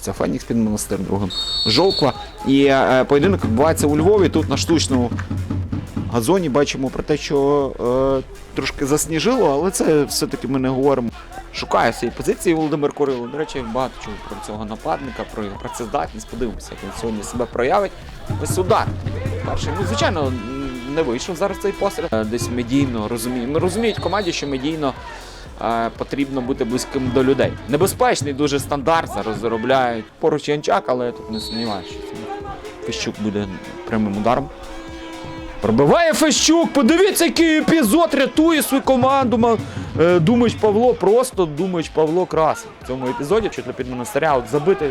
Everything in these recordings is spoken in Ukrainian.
Це Фенікс під монастир другим. Жовква. І е, поєдинок відбувається у Львові. Тут на штучному газоні бачимо про те, що е, трошки засніжило, але це все-таки ми не говоримо. Шукає цієї позиції Володимир Курило. До речі, багато чого про цього нападника, про його працездатність. Подивимося, як він сьогодні себе проявить. Ось удар. Перший, ну, звичайно, не вийшов зараз цей постріл. Е, Десь медійно розуміємо. Розуміють в команді, що медійно е, потрібно бути близьким до людей. Небезпечний дуже стандарт зараз заробляють. Поруч Янчак, але я тут не сумніваюся, що це Фещук буде прямим ударом. Пробиває Фещук, подивіться, який епізод рятує свою команду. Ма- е, Павло, просто Думач Павло красив. В цьому епізоді чуть ли під монастиря. От забити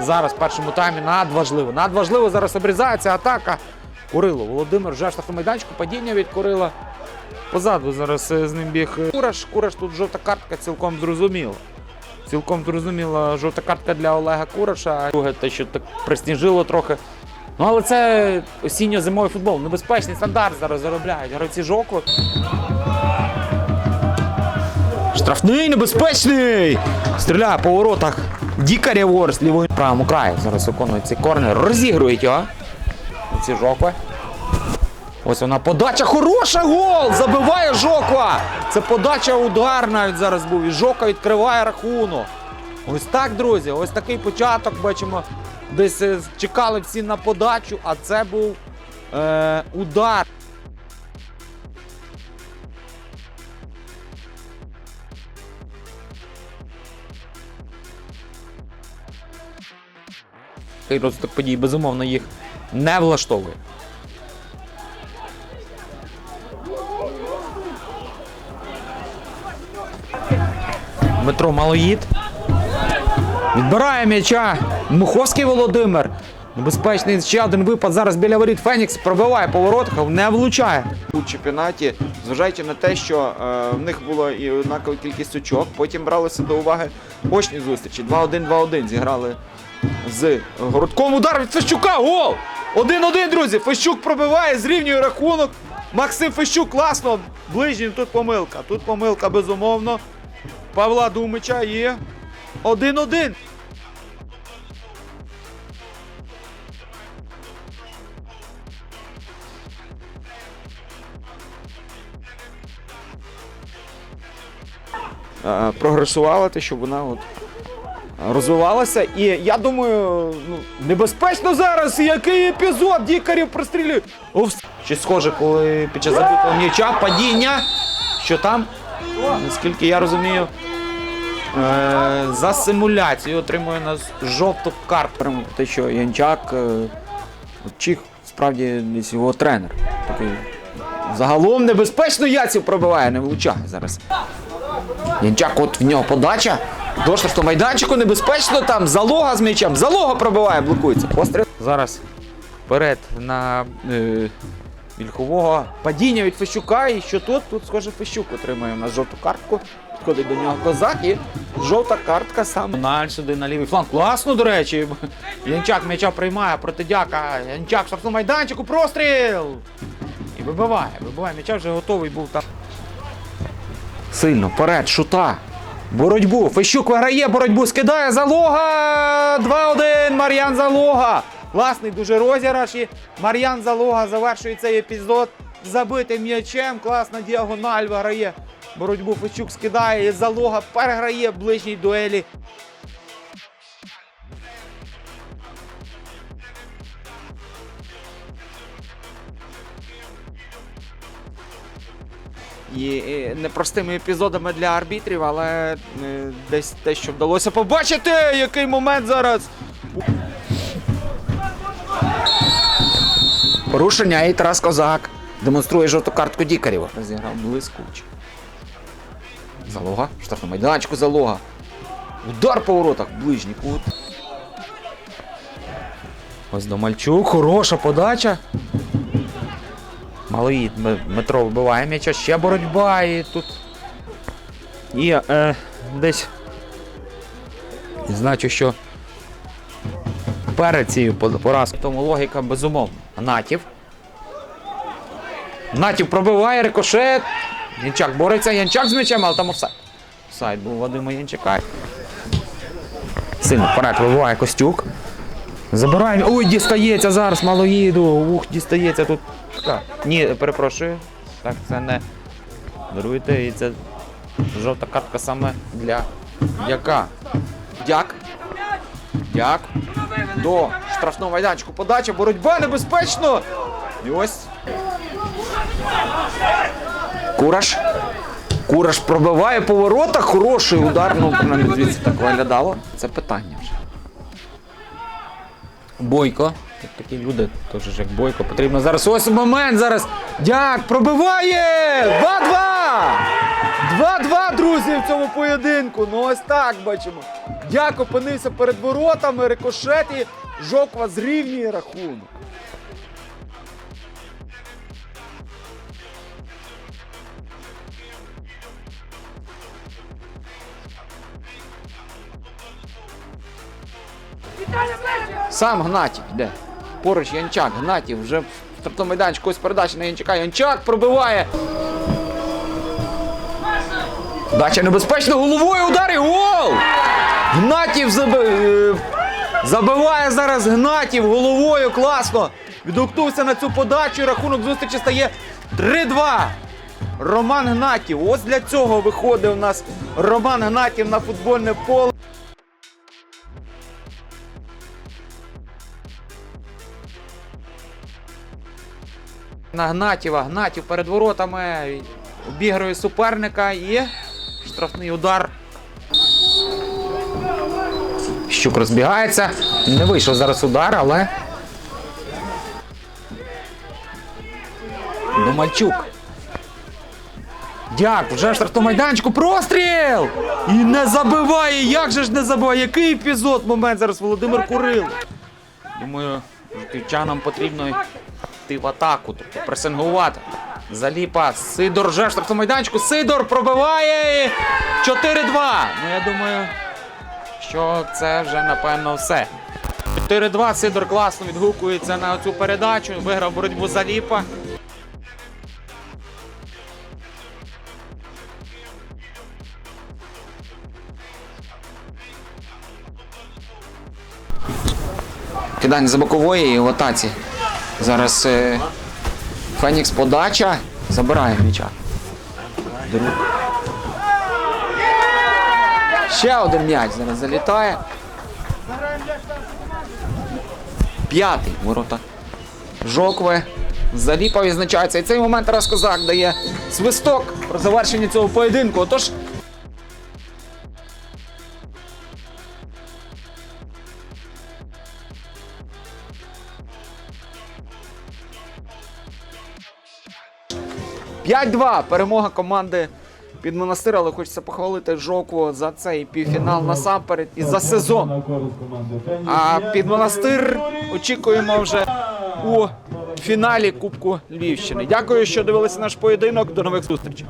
зараз в першому таймі надважливо. Надважливо зараз обрізається атака. Курило. Володимир вже в штрафному майданчику. Падіння від Курила. Позаду зараз е, з ним біг е, Кураш. Кураш тут жовта картка цілком зрозуміла. Цілком зрозуміла жовта картка для Олега Кураша. Друге, те, що так присніжило трохи. Ну, але це осінньо-зимовий футбол. Небезпечний стандарт зараз заробляють. Гравці жоку. Штрафний небезпечний! Стріляє по воротах. Дікаря Ворс лівою правому краю. Зараз виконує цей корнер. Розігрують його. Ці жокви. Ось вона подача. Хороша гол! Забиває Жоква! Це подача удар навіть зараз був. І Жока відкриває рахунок. Ось так, друзі, ось такий початок бачимо. Десь е, чекали всі на подачу, а це був е, удар. Такий розвиток подій, безумовно, їх не влаштовує. Дмитро Малоїд. Відбирає м'яча. Муховський Володимир. Небезпечний ще один випад. Зараз біля воріт Фенікс пробиває по воротах, не влучає. У чемпіонаті, зважаючи на те, що е, в них було і однакова кількість очок, потім бралися до уваги очні зустрічі. 2-1-2-1 зіграли з Городком. Удар від Фещука. Гол! 1-1, друзі. Фещук пробиває, зрівнює рахунок. Максим Фещук класно. Ближній тут помилка. Тут помилка безумовно. Павла Думича є 1-1. Прогресувала те, щоб вона от розвивалася. І я думаю, ну, небезпечно зараз. Який епізод дікарів прострілюють. Овс. Чи схоже, коли під час забитого м'яча падіння. Що там? Наскільки я розумію, е, за симуляцію отримує нас жовту карту. Те, що Янчак е, Чіх справді десь його тренер. Такий загалом небезпечно яців пробиває, не влучає зараз. Янчак, от в нього подача. До штрафного майданчику небезпечно там. Залога з м'ячем. Залога пробиває, блокується. Постріл. Зараз вперед на е, Вільхового падіння від Фещука. І що тут? Тут, схоже, Фещук отримує у нас жовту картку. Підходить до нього козак і жовта картка саме. Наль сюди на лівий фланг. Класно, до речі. Янчак м'яча приймає протидяка. Янчак в штрафному майданчику. Простріл! І вибиває. Вибиває. М'яча вже готовий був там. Сильно, вперед, шута. Боротьбу. Фещук виграє, боротьбу скидає залога. 2-1. Мар'ян Залога. Класний дуже розіграш. І Мар'ян Залога завершує цей епізод забитим м'ячем. Класна діагональ виграє. Боротьбу Фещук скидає. І Залога переграє в ближній дуелі. І, непростими епізодами для арбітрів, але е, десь те, що вдалося побачити, який момент зараз. Порушення і Тарас Козак демонструє жовту картку Дікарєва. Розіграв блискуче. Залога. Штрафному майданчику залога. Удар по воротах, ближній кут. Ось Домальчук, хороша подача. Малий Дмитро вибиває м'яча, ще боротьба і тут І е, десь значу, що перед цією поразкою. Тому логіка безумовно. Натів. Натів пробиває рикошет. Янчак бореться, Янчак з м'ячем, але там офсайд. Офсайд був Вадима Янчака. Сильно вперед вибиває Костюк. Забирає. Ой, дістається зараз, малоїду. Ух, дістається тут. Так. Ні, перепрошую. Так, це не. Даруйте, і це жовта картка саме для Дяка. Дяк. Дяк. До штрафного майданчику. Подача, боротьба небезпечно. І ось. Кураш. Кураш пробиває по воротах. Хороший удар. Ну, принаймні, звідси так виглядало. Це питання вже. Бойко. Такі люди, теж як Бойко. Потрібно зараз. Ось момент зараз. Дяк пробиває! 2-2! 2-2, друзі, в цьому поєдинку. Ну ось так бачимо. Дяк опинився перед воротами, рикошет і Жоква зрівнює рахунок. Сам Гнатів йде. Поруч Янчак, Гнатів вже в стартовому майданчику, ось передача на Янчака. Янчак пробиває. Дача небезпечна, головою удар і гол! Гнатів заби... е, забиває зараз Гнатів головою, класно. Відгукнувся на цю подачу рахунок зустрічі стає 3-2. Роман Гнатів. Ось для цього виходить у нас Роман Гнатів на футбольне поле. На Гнатєва. Гнатів перед воротами обігрує суперника і штрафний удар. Щук розбігається. Не вийшов зараз удар, але. Домальчук. Дяк, вже в штрафному майданчику. Простріл! І не забиває. Як же ж не забиває? Який епізод момент зараз Володимир Курил. Думаю, жовтівчанам потрібно йти в атаку, тобто пресингувати. Заліпа. Сидор вже в штрафному майданчику. Сидор пробиває. 4-2. Ну я думаю, що це вже напевно все. 4-2. Сидор класно відгукується на цю передачу. Виграв боротьбу Заліпа. Кидання за бокової і в атаці. Зараз е, Фенікс подача. Забирає м'яча. Друг. Ще один м'яч зараз залітає. П'ятий ворота. Жокве. Заліпа відзначається. І цей момент Тарас дає свисток про завершення цього поєдинку. Отож, – 5-2. Перемога команди під монастир, але хочеться похвалити Жокву за цей півфінал насамперед і за сезон. А під монастир очікуємо вже у фіналі Кубку Львівщини. Дякую, що дивилися наш поєдинок. До нових зустрічей.